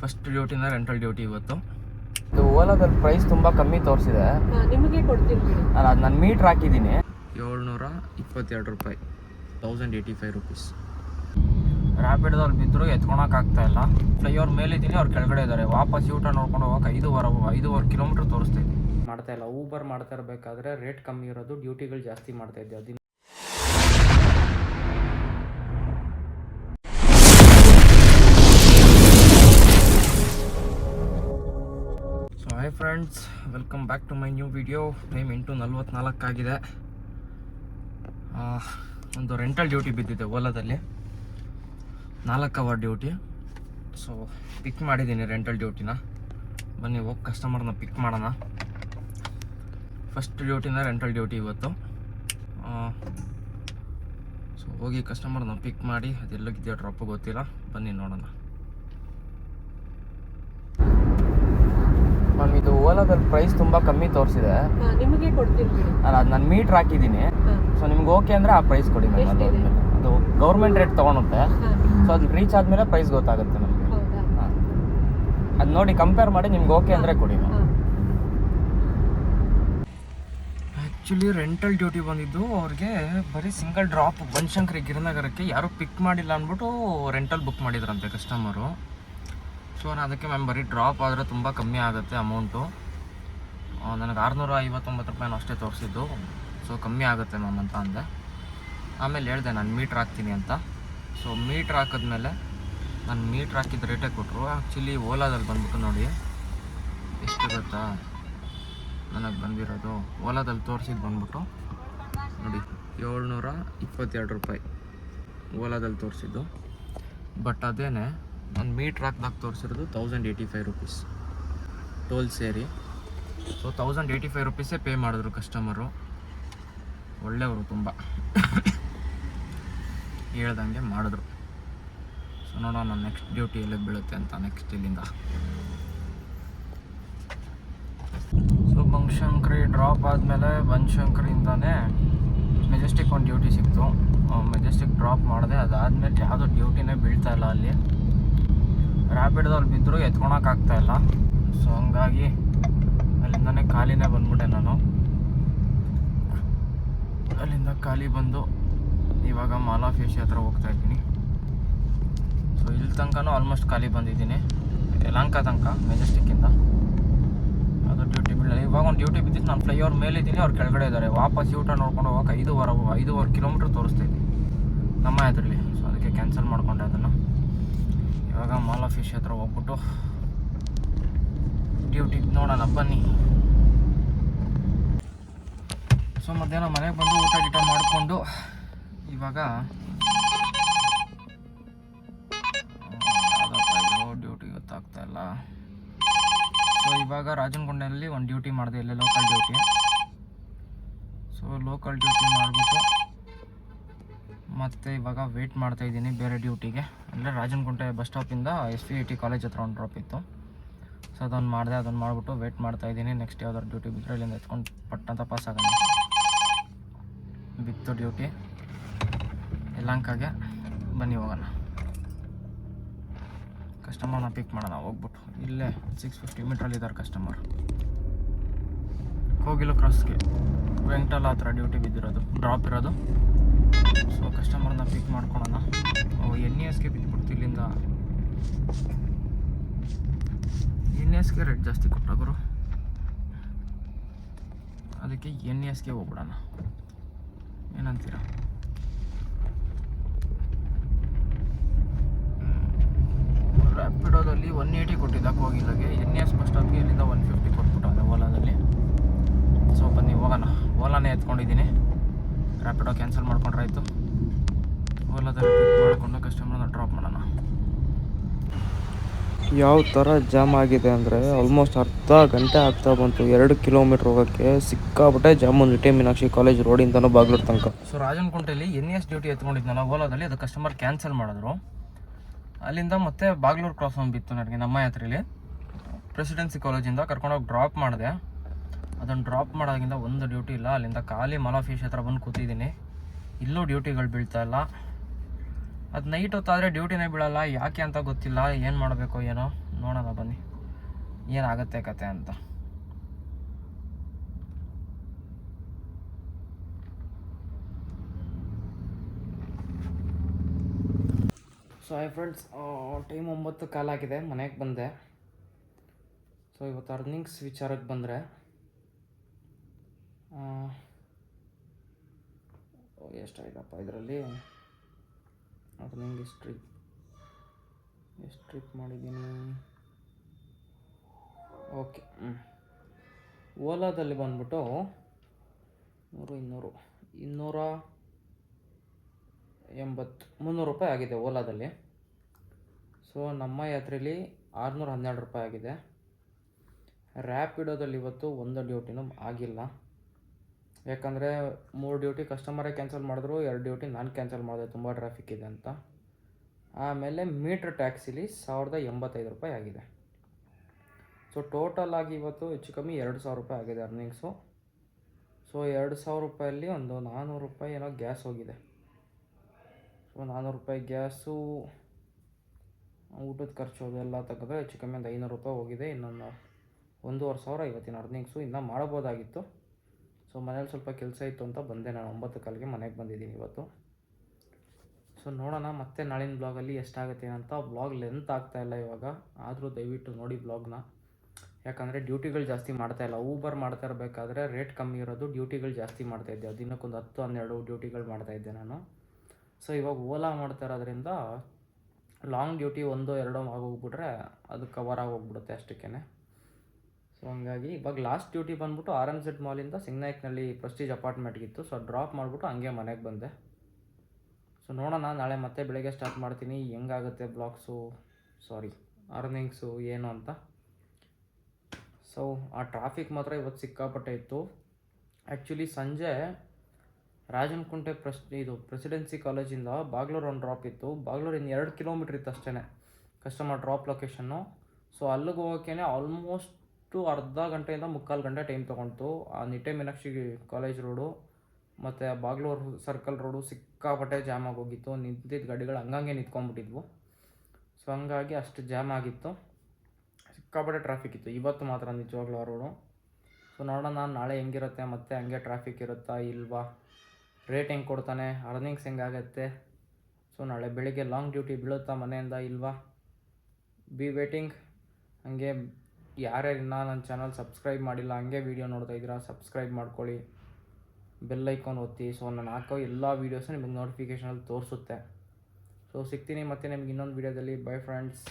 First ಡ್ಯೂಟಿನ rental duty ಇವತ್ತು. ಇದು ಓಲಾದಲ್ಲಿ ಪ್ರೈಸ್ ತುಂಬ ಕಮ್ಮಿ ತೋರಿಸಿದೆ. ನಿಮಗೆ ಕೊಡ್ತೀನಿ ಅಲ್ಲ ನಾನು ಅದು ನಾನು ಮೀಟ್ರ್ ಹಾಕಿದ್ದೀನಿ. ಏಳ್ನೂರ ಇಪ್ಪತ್ತೆರಡು ರೂಪಾಯಿ. ತೌಸಂಡ್ ಏಯ್ಟಿ ಫೈವ್ ರುಪೀಸ್ ರ್ಯಾಪಿಡ್ದಲ್ಲಿ ಬಿದ್ದರೂ ಎತ್ಕೊಳಕ್ ಆಗ್ತಾ ಇಲ್ಲ. ಫ್ಲೈಓವರ್ ಮೇಲಿದ್ದೀನಿ ಅವ್ರು ಕೆಳಗಡೆ ಇದ್ದಾರೆ ವಾಪಸ್ ಊಟ ನೋಡ್ಕೊಂಡು ಹೋಗಕ್ಕೆ ಐದೂವರೆ ಐದುವರೆ ಕಿಲೋಮೀಟ್ರ್ ತೋರಿಸ್ತಾ ಇದ್ದೀನಿ. ಮಾಡ್ತಾ ಇಲ್ಲ. ಊಬರ್ ಮಾಡ್ತಾ ಇರಬೇಕಾದ್ರೆ ರೇಟ್ ಕಮ್ಮಿ ಇರೋದು ಡ್ಯೂಟಿಗಳು ಜಾಸ್ತಿ ಮಾಡ್ತಾ ಇದ್ದೆ friends welcome back to my new video time ಎಂಟು ನಲ್ವತ್ನಾಲ್ಕಾಗಿದೆ ಒಂದು ರೆಂಟಲ್ ಡ್ಯೂಟಿ ಬಿದ್ದಿದೆ ಓಲಾದಲ್ಲಿ ನಾಲ್ಕು ಅವರ್ ಡ್ಯೂಟಿ ಸೊ ಪಿಕ್ ಮಾಡಿದ್ದೀನಿ ರೆಂಟಲ್ ಡ್ಯೂಟಿನ ಬನ್ನಿ, ಹೋಗಿ ಕಸ್ಟಮರ್ನ ಪಿಕ್ ಮಾಡೋಣ. ಫಸ್ಟ್ ಡ್ಯೂಟಿನ ರೆಂಟಲ್ ಡ್ಯೂಟಿ ಇವತ್ತು. ಸೊ ಹೋಗಿ ಕಸ್ಟಮರ್ನ ಪಿಕ್ ಮಾಡಿ ಅದೆಲ್ಲಕ್ಕಿದೆಯೋ ಡ್ರಾಪ್ ಗೊತ್ತಿಲ್ಲ. ಬನ್ನಿ ನೋಡೋಣ ಮ್ಯಾಮ್ ಇದು ಓಲಾದಲ್ಲಿ ಪ್ರೈಸ್ ತುಂಬ ಕಮ್ಮಿ ತೋರಿಸಿದೆ. ನಿಮಗೆ ಕೊಡ್ತೀನಿ ಬಿಡಿ. ನಾನು ಅದು ನಾನು ಮೀಟ್ರ್ ಹಾಕಿದ್ದೀನಿ. ಸೊ ನಿಮ್ಗೆ ಓಕೆ ಅಂದರೆ ಆ ಪ್ರೈಸ್ ಕೊಡಿ ಮ್ಯಾಮ್ ಅದು? ಅದು ಗೌರ್ಮೆಂಟ್ ರೇಟ್ ತೊಗೊಳುತ್ತೆ. ಸೊ ಅದು ರೀಚ್ ಆದಮೇಲೆ ಪ್ರೈಸ್ ಗೊತ್ತಾಗುತ್ತೆ ನಮಗೆ. ಹೌದಾ? ಅದು ನೋಡಿ ಕಂಪೇರ್ ಮಾಡಿ ನಿಮ್ಗೆ ಓಕೆ ಅಂದರೆ ಕೊಡಿ ಮ್ಯಾಮ್ ಆ್ಯಕ್ಚುಲಿ ರೆಂಟಲ್ ಡ್ಯೂಟಿ ಬಂದಿದ್ದು. ಅವ್ರಿಗೆ ಬರೀ ಸಿಂಗಲ್ ಡ್ರಾಪ್ ಬನಶಂಕರಿ ಗಿರಿನಗರಕ್ಕೆ ಯಾರೂ ಪಿಕ್ ಮಾಡಿಲ್ಲ ಅಂದ್ಬಿಟ್ಟು ರೆಂಟಲ್ ಬುಕ್ ಮಾಡಿದ್ರಂತೆ ಕಸ್ಟಮರು ಸೊ ನಾನು ಅದಕ್ಕೆ ಮ್ಯಾಮ್ ಬರೀ ಡ್ರಾಪ್ ಆದರೆ ತುಂಬ ಕಮ್ಮಿ ಆಗುತ್ತೆ ಅಮೌಂಟು ನನಗೆ ಆರುನೂರ ಐವತ್ತೊಂಬತ್ತು ರೂಪಾಯಿನೂ ಅಷ್ಟೇ ತೋರಿಸಿದ್ದು. ಸೊ ಕಮ್ಮಿ ಆಗುತ್ತೆ ಮ್ಯಾಮ್ ಅಂತ ಅಂದೆ. ಆಮೇಲೆ ಹೇಳಿದೆ, ನಾನು ಮೀಟ್ರ್ ಹಾಕ್ತೀನಿ ಅಂತ. ಸೊ ಮೀಟ್ರ್ ಹಾಕಿದ್ಮೇಲೆ ನಾನು ಮೀಟ್ರ್ ಹಾಕಿದ ರೇಟೇ ಕೊಟ್ಟರು ಆ್ಯಕ್ಚುಲಿ ಓಲಾದಲ್ಲಿ ಬಂದ್ಬಿಟ್ಟು ನೋಡಿ, ಎಷ್ಟು ಗೊತ್ತಾ? ನನಗೆ ಬಂದಿರೋದು. ಓಲಾದಲ್ಲಿ ತೋರಿಸಿದ್ದು ಬಂದ್ಬಿಟ್ಟು ನೋಡಿ ಏಳ್ನೂರ ಇಪ್ಪತ್ತೆರಡು ರೂಪಾಯಿ ಓಲಾದಲ್ಲಿ ತೋರಿಸಿದ್ದು. ಬಟ್ ಅದೇನೆ, ನಾನು ಮೀಟ್ರ್ ಹಾಕ್ದಾಗ ತೋರಿಸಿರೋದು thousand eighty five rupees toll ಸೇರಿ. ಸೊ ತೌಸಂಡ್ ಏಯ್ಟಿ ಫೈವ್ ರುಪೀಸೇ ಪೇ ಮಾಡಿದ್ರು ಕಸ್ಟಮರು ಒಳ್ಳೆಯವರು ತುಂಬ. ಹೇಳ್ದಂಗೆ ಮಾಡಿದ್ರು. ಸೊ ನೋಡೋಣ ನೆಕ್ಸ್ಟ್ ಡ್ಯೂಟಿ ಎಲ್ಲಿ ಬೀಳುತ್ತೆ ಅಂತ ನೆಕ್ಸ್ಟ್ ಇಲ್ಲಿಂದ. ಸೊ ಬನಶಂಕರಿ ಡ್ರಾಪ್ ಆದಮೇಲೆ ಬನಶಂಕರಿಯಿಂದನೇ ಮೆಜೆಸ್ಟಿಕ್ ಒಂದು ಡ್ಯೂಟಿ ಸಿಕ್ತು. ಮೆಜೆಸ್ಟಿಕ್ ಡ್ರಾಪ್ ಮಾಡಿದೆ, ಅದಾದಮೇಲೆ ಯಾವುದೋ ಡ್ಯೂಟಿನೇ ಬೀಳ್ತಾ ಇಲ್ಲ ಅಲ್ಲಿ. ರ್ಯಾಪಿಡ್ದಲ್ಲಿ ಬಿದ್ದರೂ ಎತ್ಕೊಳಕ್ಕಾಗ್ತಾಯಿಲ್ಲ ಸೊ ಹಂಗಾಗಿ ಖಾಲಿನೇ ಬಂದ್ಬಿಟ್ಟೆ ನಾನು. ಅಲ್ಲಿಂದ ಖಾಲಿ ಬಂದು ಇವಾಗ ಮಾಲಾಫೇಶಿ ಹತ್ರ ಹೋಗ್ತಾ ಇದ್ದೀನಿ. ಸೊ ಇಲ್ಲಿ ತನಕನೂ ಆಲ್ಮೋಸ್ಟ್ ಖಾಲಿ ಬಂದಿದ್ದೀನಿ. ಯಲಂಕ ತನಕ ಮೆಜೆಸ್ಟಿಕ್ಕಿಂದ ಅದು ಡ್ಯೂಟಿ ಬಿಡಲಿಲ್ಲ ಇವಾಗ ಒಂದು ಡ್ಯೂಟಿ ಬಿದ್ದಿತ್ತು ನಾನು ಫ್ಲೈಓವರ್ ಮೇಲೆ ಇದ್ದೀನಿ ಅವ್ರು ಕೆಳಗಡೆ ಇದ್ದಾರೆ ವಾಪಸ್ ಊಟ ನೋಡ್ಕೊಂಡು ಹೋಗಕ್ಕೆ ಐದೂವರೆ ಐದೂವರೆ ಕಿಲೋಮೀಟ್ರ್ ತೋರಿಸ್ತಾ ಇದ್ದೀನಿ. ನಮ್ಮ ಎದುರಲ್ಲಿ. ಸೊ ಅದಕ್ಕೆ ಕ್ಯಾನ್ಸಲ್ ಮಾಡಿಕೊಂಡೆ ಅದನ್ನು. ಇವಾಗ ಮಾಲ್ ಆಫೀಸ್ ಹತ್ರ ಹೋಗ್ಬಿಟ್ಟು ಡ್ಯೂಟಿ ನೋಡೋಣ, ಬನ್ನಿ ಸೊ ಮಧ್ಯಾಹ್ನ ಮನೆಗೆ ಬಂದು ಊಟ ಗೀಟ ಮಾಡಿಕೊಂಡು ಇವಾಗ ಡ್ಯೂಟಿ ಗೊತ್ತಾಗ್ತಾ ಇಲ್ಲ. ಸೊ ಇವಾಗ ರಾಜನಗುಂಡಲ್ಲಿ ಒಂದು ಡ್ಯೂಟಿ ಮಾಡಿದೆ, ಇಲ್ಲೇ local duty so local duty ಮಾಡಿಬಿಟ್ಟು ಮತ್ತೆ ಇವಾಗ ವೆಯ್ಟ್ ಮಾಡ್ತಾ ಇದ್ದೀನಿ ಬೇರೆ ಡ್ಯೂಟಿಗೆ ಅಂದರೆ ರಾಜನಗುಂಟೆ bus ಸ್ಟಾಪಿಂದ S V I T college ಹತ್ರ ಒಂದು ಡ್ರಾಪ್ ಇತ್ತು. ಸೊ ಅದೊಂದು ಮಾಡಿದೆ ಅದನ್ನು ಮಾಡಿಬಿಟ್ಟು ವೆಯ್ಟ್ ಮಾಡ್ತಾ ಇದ್ದೀನಿ. ನೆಕ್ಸ್ಟ್ ಯಾವ್ದಾದ್ರು ಡ್ಯೂಟಿ ಬಿದ್ದರೆ ಇಲ್ಲಿಂದ ಎತ್ಕೊಂಡು ಪಟ್ಟಂತ ಪಾಸ್ ಆಗೋಣ. ಬಿತ್ತು ಡ್ಯೂಟಿ ಬನ್ನಿ ಹೋಗೋಣ. ಕಸ್ಟಮರ್ನ ಪಿಕ್ ಮಾಡೋಣ, ಹೋಗ್ಬಿಟ್ಟು. ಇಲ್ಲೇ ಸಿಕ್ಸ್ ಫಿಫ್ಟಿ ಮೀಟ್ರಲ್ಲಿ ಇದ್ದಾರೆ ಕಸ್ಟಮರ್ ಕೋಗಿಲು ಕ್ರಾಸ್ಗೆ ವೆಂಕಟಲ ಹತ್ರ ಡ್ಯೂಟಿ ಬಿದ್ದಿರೋದು ಡ್ರಾಪ್ ಇರೋದು. ಸೊ ಕಸ್ಟಮರ್ನ ಪಿಕ್ ಮಾಡ್ಕೊಳೋಣ. ಎನ್ ಇ ಎಸ್ಗೆ ಬಿದ್ದುಬಿಡ್ತು ಇಲ್ಲಿಂದ. ಎನ್ ಇ ಎಸ್ಗೆ ರೇಟ್ ಜಾಸ್ತಿ ಕೊಟ್ಟಾಗರು ಗುರು. ಅದಕ್ಕೆ ಎನ್ ಇ ಎಸ್ಗೆ ಹೋಗ್ಬಿಡೋಣ. ಏನಂತೀರಾ? ರ್ಯಾಪಿಡೋದಲ್ಲಿ ಒನ್ ಏಯ್ಟಿ ಕೊಟ್ಟಿದ್ದ ಕೋಗಿಲಾಗೆ ಎನ್ ಎಸ್ ಬಸ್ ಸ್ಟಾಪ್ಗೆ ಇಲ್ಲಿಂದ ಒನ್ ಫಿಫ್ಟಿ ಕೊಟ್ಬಿಟ್ಟಾನೆ ಓಲಾದಲ್ಲಿ. ಸೊ ಬನ್ನಿ, ಹೋಗೋಣ. ಓಲಾನೇ ಎತ್ಕೊಂಡಿದ್ದೀನಿ. ರ್ಯಾಪಿಡೋ ಕ್ಯಾನ್ಸಲ್ ಮಾಡ್ಕೊಂಡ್ರಾಯ್ತು ಓಲಾದಲ್ಲಿ ಪಿಕ್ ಮಾಡಿಕೊಂಡು ಕಸ್ಟಮರ್ನ ಡ್ರಾಪ್ ಮಾಡೋಣ. ಯಾವ ಥರ ಜಾಮ್ ಆಗಿದೆ ಅಂದರೆ ಆಲ್ಮೋಸ್ಟ್ ಅರ್ಧ ಗಂಟೆ ಆಗ್ತಾ ಬಂತು. ಎರಡು ಕಿಲೋಮೀಟ್ರ್ ಹೋಗೋಕ್ಕೆ ಸಿಕ್ಕಾಪಟ್ಟೆ ಜಾಮ್ ಒಂದು ಟಿ ಮೀನಾಕ್ಷಿ ಕಾಲೇಜ್ ರೋಡಿಂದನೂ ಬಾಗ್ಲೂರು ತನಕ. ಸೊ ರಾಜನಕುಂಟೆಯಲ್ಲಿ ಎನ್ ಎಸ್ ಡ್ಯೂಟಿ ಎತ್ಕೊಂಡಿದ್ನಲ್ಲ ಓಲಾದಲ್ಲಿ ಅದು ಕಸ್ಟಮರ್ ಕ್ಯಾನ್ಸಲ್ ಮಾಡಿದ್ರು. ಅಲ್ಲಿಂದ ಮತ್ತೆ ಬಾಗ್ಲೂರು ಕ್ರಾಸ್ ಒಂದು ಬಿತ್ತು ನನಗೆ ನಮ್ಮ ಯಾತ್ರೆಯಲ್ಲಿ ಪ್ರೆಸಿಡೆನ್ಸಿ ಕಾಲೇಜಿಂದ ಕರ್ಕೊಂಡೋಗಿ ಡ್ರಾಪ್ ಮಾಡಿದೆ. ಅದನ್ನು ಡ್ರಾಪ್ ಮಾಡೋದಾಗಿಂದ ಒಂದು ಡ್ಯೂಟಿ ಇಲ್ಲ. ಅಲ್ಲಿಂದ ಖಾಲಿ ಮಲಾಫೀಶ್ ಹತ್ರ ಬಂದು ಕೂತಿದ್ದೀನಿ. ಇಲ್ಲೂ ಡ್ಯೂಟಿಗಳು ಬೀಳ್ತಾ ಇಲ್ಲ. ಅದು ನೈಟ್ ಹೊತ್ತಾದರೆ ಡ್ಯೂಟಿನೇ ಬೀಳಲ್ಲ ಯಾಕೆ ಅಂತ ಗೊತ್ತಿಲ್ಲ, ಏನು ಮಾಡಬೇಕು, ಏನೋ? ನೋಡೋಣ ಬನ್ನಿ. ಏನಾಗುತ್ತೆ ಕತೆ ಅಂತ. ಸೊ ಐ ಫ್ರೆಂಡ್ಸ್ ಟೈಮ್ ಒಂಬತ್ತು ಕಾಲಾಗಿದೆ ಮನೆಗೆ ಬಂದೆ. ಸೊ ಇವತ್ತು ಅರ್ನಿಂಗ್ಸ್ ವಿಚಾರಕ್ಕೆ ಬಂದರೆ ಎಷ್ಟಾಯ್ತಪ್ಪ ಇದರಲ್ಲಿ? ಅರ್ನಿಂಗ್ ಸ್ಟ್ರಿಪ್ ಎಷ್ಟು ಟ್ರಿಪ್ ಮಾಡಿದ್ದೀನಿ. ಓಕೆ ಹ್ಞೂ ಓಲಾದಲ್ಲಿ ಬಂದ್ಬಿಟ್ಟು ನೂರು ಇನ್ನೂರು, ಇನ್ನೂರ ಎಂಬತ್ತು ಮುನ್ನೂರು ರೂಪಾಯಿ ಆಗಿದೆ ಓಲಾದಲ್ಲಿ. ಸೊ ನಮ್ಮ ಯಾತ್ರೆಯಲ್ಲಿ ಆರುನೂರ ಹನ್ನೆರಡು ರೂಪಾಯಿ ಆಗಿದೆ. ರ್ಯಾಪಿಡೋದಲ್ಲಿ ಇವತ್ತು ಒಂದು ಡ್ಯೂಟಿನೂ ಆಗಿಲ್ಲ. ಯಾಕಂದರೆ ಮೂರು ಡ್ಯೂಟಿ ಕಸ್ಟಮರೇ ಕ್ಯಾನ್ಸಲ್ ಮಾಡಿದ್ರು, ಎರಡು ಡ್ಯೂಟಿ ನಾನು ಕ್ಯಾನ್ಸಲ್ ಮಾಡಿದೆ, ತುಂಬ ಟ್ರಾಫಿಕ್ ಇದೆ ಅಂತ. ಆಮೇಲೆ ಮೀಟ್ರ್ ಟ್ಯಾಕ್ಸಿಲಿ ಸಾವಿರದ ಎಂಬತ್ತೈದು ರೂಪಾಯಿ ಆಗಿದೆ. ಸೊ ಟೋಟಲ್ ಆಗಿ ಇವತ್ತು ಹೆಚ್ಚು ಕಮ್ಮಿ ಎರಡು ಸಾವಿರ ರೂಪಾಯಿ ಆಗಿದೆ ಅರ್ನಿಂಗ್ಸು ಸೊ ಎರಡು ಸಾವಿರ ರೂಪಾಯಲ್ಲಿ ಒಂದು ನಾನ್ನೂರು ರೂಪಾಯಿ ಏನೋ ಗ್ಯಾಸ್ ಹೋಗಿದೆ. ಸೊ ನಾನ್ನೂರು ರೂಪಾಯಿ ಗ್ಯಾಸು ಊಟದ ಖರ್ಚು ಅದೆಲ್ಲ ತೆಗೆದ್ರೆ ಹೆಚ್ಚು ಕಮ್ಮಿ ಒಂದು ಐನೂರು ರೂಪಾಯಿ ಹೋಗಿದೆ. ಇನ್ನೊಂದು ಒಂದೂವರೆ ಸಾವಿರ ಇವತ್ತಿನ ಅರ್ನಿಂಗ್ಸು ಇನ್ನೂ ಮಾಡ್ಬೋದಾಗಿತ್ತು ಸೊ ಮನೇಲಿ ಸ್ವಲ್ಪ ಕೆಲಸ ಇತ್ತು ಅಂತ ಬಂದೆ. ನಾನು ಒಂಬತ್ತು ಕಾಲಿಗೆ ಮನೆಗೆ ಬಂದಿದ್ದೀನಿ ಇವತ್ತು. ಸೊ ನೋಡೋಣ ಮತ್ತೆ ನಾಳಿನ ಬ್ಲಾಗಲ್ಲಿ ಎಷ್ಟಾಗುತ್ತೆ ಅಂತ. ಬ್ಲಾಗ್ ಲೆಂತ್ ಆಗ್ತಾ ಇಲ್ಲ ಇವಾಗ. ಆದರೂ ದಯವಿಟ್ಟು ನೋಡಿ ಬ್ಲಾಗ್ನ. ಯಾಕಂದರೆ ಡ್ಯೂಟಿಗಳು ಜಾಸ್ತಿ ಮಾಡ್ತಾ ಇಲ್ಲ. ಊಬರ್ ಮಾಡ್ತಾ ಇರಬೇಕಾದ್ರೆ ರೇಟ್ ಕಮ್ಮಿ ಇರೋದು, ಡ್ಯೂಟಿಗಳು ಜಾಸ್ತಿ ಮಾಡ್ತಾ ಇದ್ದೆ. ದಿನಕ್ಕೊಂದು ಹತ್ತು, ಹನ್ನೆರಡು ಡ್ಯೂಟಿಗಳು ಮಾಡ್ತಾ ಇದ್ದೆ ನಾನು. ಸೊ ಇವಾಗ ಓಲಾ ಮಾಡ್ತಾ ಇರೋದ್ರಿಂದ ಲಾಂಗ್ ಡ್ಯೂಟಿ ಒಂದು, ಎರಡೋ ಆಗೋಗ್ಬಿಟ್ರೆ ಅದು ಕವರ್ ಆಗೋಗ್ಬಿಡುತ್ತೆ ಅಷ್ಟಕ್ಕೇ ಸೊ ಹಂಗಾಗಿ ಇವಾಗ ಲಾಸ್ಟ್ ಡ್ಯೂಟಿ ಬಂದ್ಬಿಟ್ಟು ಆರ್ ಎಂ ಸೆಟ್ ಮಾಲಿಂದ ಸಿಂಗ್ನಾಯ್ಕ್ನಲ್ಲಿ ಪ್ರೆಸ್ಟೀಜ್ ಅಪಾರ್ಟ್ಮೆಂಟ್ಗಿತ್ತು ಸೊ ಡ್ರಾಪ್ ಮಾಡಿಬಿಟ್ಟು ಹಂಗೆ ಮನೆಗೆ ಬಂದೆ. ಸೊ ನೋಡೋಣ, ನಾಳೆ ಮತ್ತೆ ಬೆಳಗ್ಗೆ ಸ್ಟಾರ್ಟ್ ಮಾಡ್ತೀನಿ. ಹೆಂಗಾಗುತ್ತೆ ಬ್ಲಾಗ್ಸು ಸಾರಿ ಅರ್ನಿಂಗ್ಸು ಏನು ಅಂತ. ಸೊ ಆ ಟ್ರಾಫಿಕ್ ಮಾತ್ರ ಇವತ್ತು ಸಿಕ್ಕಾಪಟ್ಟೆ ಇತ್ತು. ಆ್ಯಕ್ಚುಲಿ ಸಂಜೆ ರಾಜನಕುಂಟೆ ಪ್ರೆಸ್ ಇದು ಪ್ರೆಸಿಡೆನ್ಸಿ ಕಾಲೇಜಿಂದ ಬಾಗ್ಲೂರು ಒಂದು ಡ್ರಾಪ್ ಇತ್ತು. ಬಾಗ್ಲೂರಿಂದ ಎರಡು ಕಿಲೋಮೀಟ್ರ್ ಇತ್ತು ಅಷ್ಟೇ ಕಸ್ಟಮರ್ ಡ್ರಾಪ್ ಲೊಕೇಶನ್ನು ಸೊ ಅಲ್ಲಿಗೆ ಹೋಗೋಕ್ಕೇ ಆಲ್ಮೋಸ್ಟು ಅರ್ಧ ಗಂಟೆಯಿಂದ ಮುಕ್ಕಾಲು ಗಂಟೆ ಟೈಮ್ ತೊಗೊಳ್ತು ಆ ನಿಟ್ಟೆ ಮೀನಾಕ್ಷಿ ಕಾಲೇಜ್ ರೋಡು ಮತ್ತು ಬಾಗ್ಲೂರು ಸರ್ಕಲ್ ರೋಡು ಸಿಕ್ಕಾಪಟ್ಟೆ ಜಾಮ್ ಆಗೋಗಿತ್ತು ನಿಂತಿದ್ದ ಗಾಡಿಗಳು ಹಂಗಂಗೆ ನಿಂತ್ಕೊಂಡ್ಬಿಟ್ಟಿದ್ವು. ಸೊ ಹಂಗಾಗಿ ಅಷ್ಟು ಜಾಮ್ ಆಗಿತ್ತು. ಸಿಕ್ಕಾಪಟ್ಟೆ ಟ್ರಾಫಿಕ್ ಇತ್ತು. ಇವತ್ತು ಮಾತ್ರ ನಿಜವಾಗ್ಲೂ ಆ ರೋಡು ಸೊ ನೋಡೋಣ ನಾಳೆ ಹೆಂಗಿರುತ್ತೆ, ಮತ್ತೆ ಹಂಗೆ ಟ್ರಾಫಿಕ್ ಇರುತ್ತಾ ಇಲ್ವಾ? ರೇಟ್ ಹೆಂಗೆ ಕೊಡ್ತಾನೆ? ಅರ್ನಿಂಗ್ಸ್ ಹೆಂಗಾಗತ್ತೆ ಸೊ ನಾಳೆ ಬೆಳಿಗ್ಗೆ ಲಾಂಗ್ ಡ್ಯೂಟಿ ಬೀಳುತ್ತಾ ಮನೆಯಿಂದ ಇಲ್ವಾ? ಬಿ ವೇಟಿಂಗ್ ಹಂಗೆ ಯಾರ್ಯಾರು ಇನ್ನೂ ನನ್ನ ಚಾನಲ್ ಸಬ್ಸ್ಕ್ರೈಬ್ ಮಾಡಿಲ್ಲ, ಹಂಗೆ ವೀಡಿಯೋ ನೋಡ್ತಾ ಇದ್ದೀರಾ, ಸಬ್ಸ್ಕ್ರೈಬ್ ಮಾಡ್ಕೊಳ್ಳಿ. ಬೆಲ್ ಐಕಾನ್ ಒತ್ತಿ ಸೊ ನಾನು ಹಾಕೋ ಎಲ್ಲ ವೀಡಿಯೋಸು ನಿಮಗೆ ನೋಟಿಫಿಕೇಷನಲ್ಲಿ ತೋರಿಸುತ್ತೆ. ಸೊ ಸಿಗ್ತೀನಿ ಮತ್ತೆ ನಿಮ್ಗೆ ಇನ್ನೊಂದು ವೀಡಿಯೋದಲ್ಲಿ ಬೈ ಫ್ರೆಂಡ್ಸ್